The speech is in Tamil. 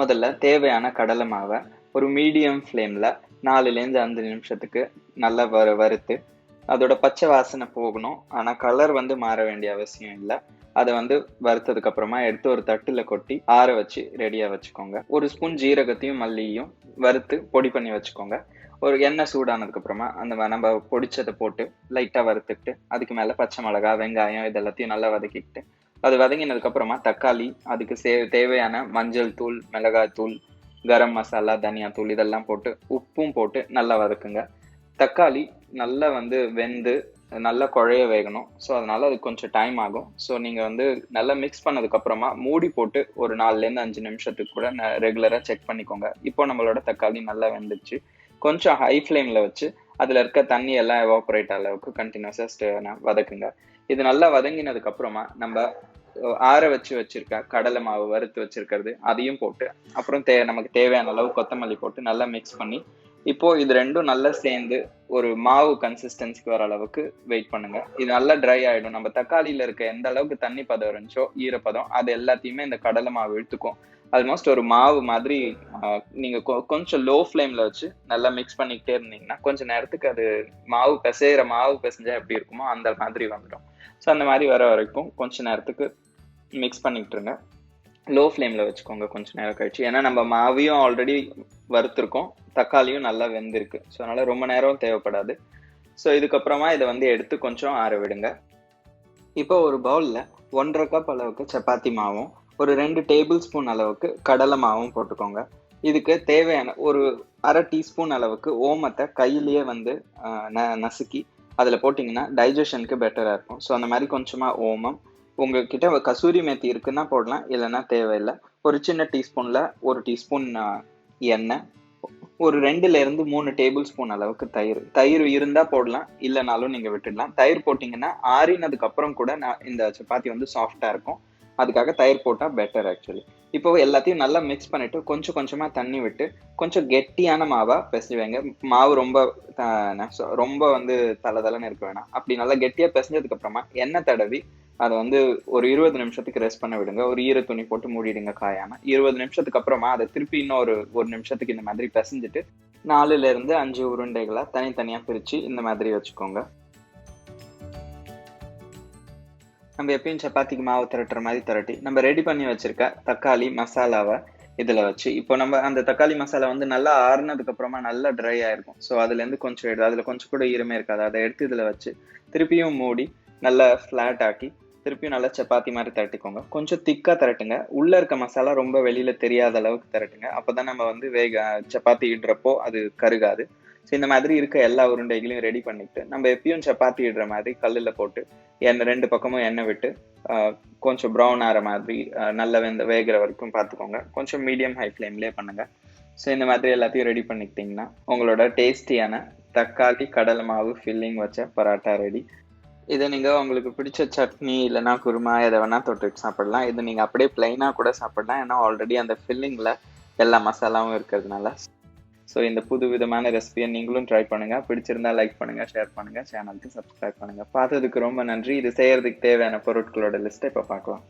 முதல்ல தேவையான கடலை மாவை ஒரு மீடியம் ஃப்ளேமில் நாலுலேருந்து அஞ்சு நிமிஷத்துக்கு நல்லா வறு வறுத்து அதோட பச்சை வாசனை போகணும். ஆனால் கலர் வந்து மாற வேண்டிய அவசியம் இல்லை. அதை வந்து வறுத்ததுக்கு அப்புறமா எடுத்து ஒரு தட்டில் கொட்டி ஆற வச்சு ரெடியாக வச்சுக்கோங்க. ஒரு ஸ்பூன் ஜீரகத்தையும் மல்லியும் வறுத்து பொடி பண்ணி வச்சுக்கோங்க. ஒரு எண்ணெய் சூடானதுக்கு அப்புறமா அந்த நம்ம பொடிச்சதை போட்டு லைட்டாக வறுத்துக்கிட்டு அதுக்கு மேலே பச்சை மிளகா வெங்காயம் இதெல்லாத்தையும் நல்லா வதக்கிக்கிட்டு அது வதங்கினதுக்கப்புறமா தக்காளி அதுக்கு சே தேவையான மஞ்சள் தூள் மிளகாய் தூள் கரம் மசாலா தனியா தூள் இதெல்லாம் போட்டு உப்பும் போட்டு நல்லா வதக்குங்க. தக்காளி நல்லா வந்து வெந்து நல்லா குழைய வேகணும். ஸோ அதனால அது கொஞ்சம் டைம் ஆகும். ஸோ நீங்கள் வந்து நல்லா மிக்ஸ் பண்ணதுக்கு அப்புறமா மூடி போட்டு ஒரு நாலுலேருந்து அஞ்சு நிமிஷத்துக்கு கூட ரெகுலராக செக் பண்ணிக்கோங்க. இப்போ நம்மளோட தக்காளி நல்லா வெந்துச்சு கொஞ்சம் ஹை ஃப்ளேமில் வச்சு அதில் இருக்க தண்ணி எல்லாம் எவாபரேட் அளவுக்கு கண்டினியூஸாக வதக்குங்க. இது நல்லா வதங்கினதுக்கு அப்புறமா நம்ம ஆற வச்சு வச்சிருக்க கடலை மாவு வறுத்து வச்சிருக்கிறது அதையும் போட்டு அப்புறம் தே நமக்கு தேவையான அளவு கொத்தமல்லி போட்டு நல்லா மிக்ஸ் பண்ணி இப்போ இது ரெண்டும் நல்லா சேர்ந்து ஒரு மாவு கன்சிஸ்டன்சிக்கு வர அளவுக்கு வெயிட் பண்ணுங்க. இது நல்லா ட்ரை ஆயிடும். நம்ம தக்காளியில இருக்க எந்த அளவுக்கு தண்ணி பதம் இருந்துச்சோ ஈரப்பதம் அது எல்லாத்தையுமே இந்த கடலை மாவு இழுத்துக்கும். ஆல்மோஸ்ட் ஒரு மாவு மாதிரி நீங்க கொ- கொஞ்சம் லோ ஃப்ளேம்ல வச்சு நல்லா மிக்ஸ் பண்ணிக்கிட்டே இருந்தீங்கன்னா கொஞ்ச நேரத்துக்கு அது மாவு பிசைகிற மாவு பிசைஞ்சா எப்படி இருக்குமோ அந்த மாதிரி வந்துடும். ஸோ அந்த மாதிரி வர வரைக்கும் கொஞ்ச நேரத்துக்கு மிக்ஸ் பண்ணிக்கிட்டு இருங்க லோ ஃப்ளேமில் வச்சுக்கோங்க கொஞ்சம் நேரம் கழிச்சு. ஏன்னா நம்ம மாவையும் ஆல்ரெடி வறுத்துருக்கோம். தக்காளியும் நல்லா வெந்திருக்கு. ஸோ அதனால் ரொம்ப நேரம் தேவைப்படாது. ஸோ இதுக்கப்புறமா இதை வந்து எடுத்து கொஞ்சம் ஆற விடுங்க. இப்போ ஒரு பவுலில் ஒன்றரை கப் அளவுக்கு சப்பாத்தி மாவும் ஒரு ரெண்டு டேபிள் ஸ்பூன் அளவுக்கு கடலை மாவும் போட்டுக்கோங்க. இதுக்கு தேவையான ஒரு அரை டீஸ்பூன் அளவுக்கு ஓமத்தை கையிலேயே வந்து ந நசுக்கி அதில் போட்டிங்கன்னா டைஜஷனுக்கு பெட்டராக இருக்கும். ஸோ அந்த மாதிரி கொஞ்சமாக ஓமம் உங்ககிட்ட கசூரி மேத்தி இருக்குன்னா போடலாம் இல்லைன்னா தேவையில்லை. ஒரு சின்ன டீஸ்பூனில் ஒரு டீஸ்பூன் எண்ணெய். ஒரு ரெண்டுலேருந்து மூணு டேபிள் ஸ்பூன் அளவுக்கு தயிர். தயிர் இருந்தால் போடலாம் இல்லைனாலும் நீங்கள் விட்டுடலாம். தயிர் போட்டிங்கன்னா ஆறினதுக்கப்புறம் கூட நான் இந்த சப்பாத்தி வந்து சாஃப்டாக இருக்கும். அதுக்காக தயிர் போட்டால் பெட்டர் ஆக்சுவலி இப்போ எல்லாத்தையும் நல்லா மிக்ஸ் பண்ணிட்டு கொஞ்சம் கொஞ்சமாக தண்ணி விட்டு கொஞ்சம் கெட்டியான மாவாக பிசைவாங்க மாவு ரொம்ப ரொம்ப வந்து தலை தலைன்னு இருக்க வேணாம். அப்படி நல்லா கெட்டியாக பிசைஞ்சதுக்கப்புறமா எண்ணெய் தடவி அதை வந்து ஒரு இருபது நிமிஷத்துக்கு ரெஸ்ட் பண்ண விடுங்க. ஒரு ஈர துணி போட்டு மூடிடுங்க காயாம. இருபது நிமிஷத்துக்கு அப்புறமா அதை திருப்பி இன்னும் ஒரு ஒரு நிமிஷத்துக்கு இந்த மாதிரி பிசைஞ்சிட்டு நாலுல இருந்து அஞ்சு உருண்டைகளா தனித்தனியா பிரிச்சு இந்த மாதிரி வச்சுக்கோங்க. நம்ம எப்பயும் சப்பாத்திக்கு மாவு திரட்டுற மாதிரி திரட்டி நம்ம ரெடி பண்ணி வச்சிருக்க தக்காளி மசாலாவை இதில் வச்சு இப்போ நம்ம அந்த தக்காளி மசாலா வந்து நல்லா ஆறுனதுக்கு அப்புறமா நல்லா ட்ரை ஆயிருக்கும். ஸோ அதுலேருந்து கொஞ்சம் எடுத்து அதில் கொஞ்சம் கூட ஈரமே இருக்காது. அதை எடுத்து இதில் வச்சு திருப்பியும் மூடி நல்லா ஃப்ளாட் ஆக்கி திருப்பியும் நல்லா சப்பாத்தி மாதிரி திரட்டிக்கோங்க. கொஞ்சம் திக்காக திரட்டுங்க. உள்ளே இருக்க மசாலா ரொம்ப வெளியில் தெரியாத அளவுக்கு திரட்டுங்க. அப்பதான் நம்ம வந்து வேக சப்பாத்தி இடுறப்போ அது கருகாது. ஸோ இந்த மாதிரி இருக்க எல்லா உருண்டைகளையும் ரெடி பண்ணிட்டு நம்ம எப்பயும் சப்பாத்தி இடுற மாதிரி கல்லில் போட்டு எண்ணெய் ரெண்டு பக்கமும் எண்ணெய் விட்டு கொஞ்சம் ப்ரௌன் ஆகிற மாதிரி நல்ல நல்லா வெந்த வேகிற வரைக்கும் பார்த்துக்கோங்க. கொஞ்சம் மீடியம் ஹை ஃப்ளேம்லேயே பண்ணுங்கள் ஸோ இந்த மாதிரி எல்லாத்தையும் ரெடி பண்ணிக்கிட்டிங்கன்னா உங்களோட டேஸ்டியான தக்காளி கடலை மாவு ஃபில்லிங் வச்ச பரோட்டா ரெடி இதை நீங்கள் உங்களுக்கு பிடிச்ச சட்னி இல்லைன்னா குருமா எதை வேணால் தொட்டுட்டு சாப்பிடலாம். இது நீங்கள் அப்படியே பிளைனாக கூட சாப்பிடலாம். ஏன்னா ஆல்ரெடி அந்த ஃபில்லிங்கில் எல்லா மசாலாவும் இருக்கிறதுனால. ஸோ இந்த புது விதமான ரெசிபியை நீங்களும் ட்ரை பண்ணுங்கள் பிடிச்சிருந்தா லைக் பண்ணுங்கள் ஷேர் பண்ணுங்கள் சேனலுக்கு சப்ஸ்கிரைப் பண்ணுங்கள் பார்த்ததுக்கு ரொம்ப நன்றி. இது செய்கிறதுக்கு தேவையான பொருட்களோட லிஸ்ட்டை இப்போ பார்க்கலாம்.